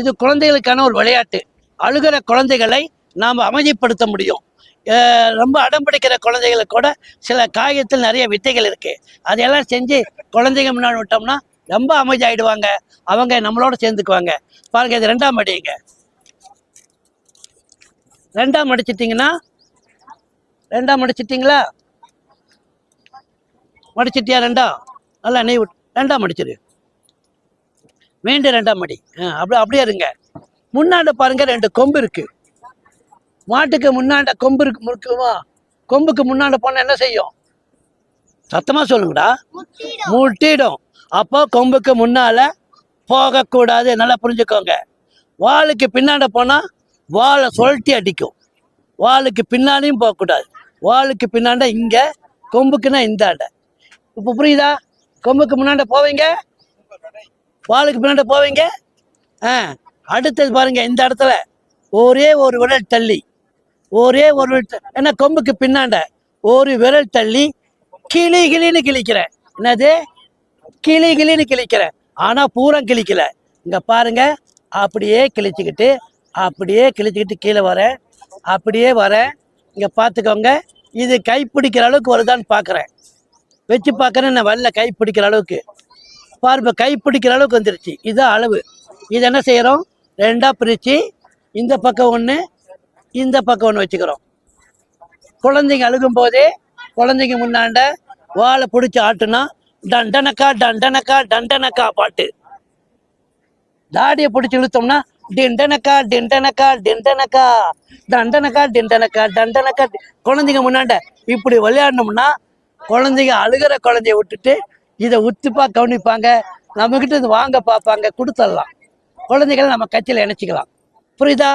இது குழந்தைகளுக்கான ஒரு விளையாட்டு. அழுகிற குழந்தைகளை நாம் அமைதிப்படுத்த முடியும். ரொம்ப அடம் பிடிக்கிற குழந்தைகளுக்கு கூட சில காயத்தில் நிறைய வித்தைகள் இருக்குது அதையெல்லாம் செஞ்சு குழந்தைங்க முன்னாடி விட்டோம்னா ரொம்ப அமைதியாயிடுவாங்க. அவங்க நம்மளோட சேர்ந்துக்குவாங்க. பாருங்கள் இது ரெண்டாம் அடிங்க. ரெண்டாம் அடிச்சிட்டிங்கன்னா ரெண்டாம் அடிச்சிட்டிங்களா? மடிச்சிட்டியா ரெண்டாம் நல்லா நெய் விட்டு ரெண்டாம் அடிச்சிரு. மீண்டும் ரெண்டாம் மடி அப்படி அப்படியே இருங்க. முன்னாண்ட பாருங்க ரெண்டு கொம்பு இருக்கு. மாட்டுக்கு முன்னாண்ட கொம்பு இருக்கு இருக்குமா கொம்புக்கு முன்னாண்ட போனா என்ன செய்யும்? சத்தமா சொல்லுங்கடா. முட்டிடும். அப்போ கொம்புக்கு முன்னால போகக்கூடாது. நல்லா புரிஞ்சுக்கோங்க. வாளுக்கு பின்னாண்ட போனா வாழை சுழட்டி அடிக்கும். வாளுக்கு பின்னாடியும் போகக்கூடாது. வாளுக்கு பின்னாண்ட இங்க கொம்புக்குன்னா இந்தாண்ட இப்போ புரியுதா? கொம்புக்கு முன்னாண்ட போவீங்க? பாலுக்கு பின்னாடி போவீங்க? ஆ அடுத்தது பாருங்க இந்த இடத்துல ஒரே ஒரு விரல் தள்ளி ஒரே ஒரு விரல் ஏன்னா கொம்புக்கு பின்னாண்ட ஒரு விரல் தள்ளி கிளி கிளின்னு கிழிக்கிறேன் என்னது? கிளி கிளின்னு கிழிக்கிறேன் ஆனால் பூரம் கிழிக்கல இங்கே பாருங்க அப்படியே கிழிச்சிக்கிட்டு அப்படியே கிழிச்சிக்கிட்டு கீழே வரேன் அப்படியே வரேன் இங்கே பார்த்துக்கோங்க இது கை பிடிக்கிற அளவுக்கு வருதான்னு பார்க்குறேன் வச்சு பார்க்குறேன் நான் வரல கை பிடிக்கிற அளவுக்கு. பார்வை கைப்பிடிக்கிற கை பிடிக்கிற அளவுக்கு வந்துருச்சு. இதுதான் அளவு. இது என்ன செய்கிறோம் ரெண்டாக பிரித்து இந்த பக்கம் ஒன்று இந்த பக்கம் ஒன்று வச்சுக்கிறோம். குழந்தைங்க அழுகும் போதே குழந்தைங்க முன்னாண்ட வாழை பிடிச்சி ஆட்டுனா டண்டனக்கா டண்டனக்கா டண்டனக்கா பாட்டு. தாடியை பிடிச்சி இழுத்தோம்னா டிண்டனக்கா டிண்டனக்கா டிண்டனக்கா டண்டனக்கா டிண்டனக்கா டண்டனக்கா குழந்தைங்க முன்னாண்ட இப்படி விளையாடணும்னா குழந்தைங்க அழுகிற குழந்தைய விட்டுட்டு இதை உத்துப்பா கவனிப்பாங்க. நம்மக்கிட்ட இது வாங்க பார்ப்பாங்க கொடுத்துடலாம். குழந்தைகளை நம்ம கட்சியில் இணைச்சிக்கலாம். புரியுதா?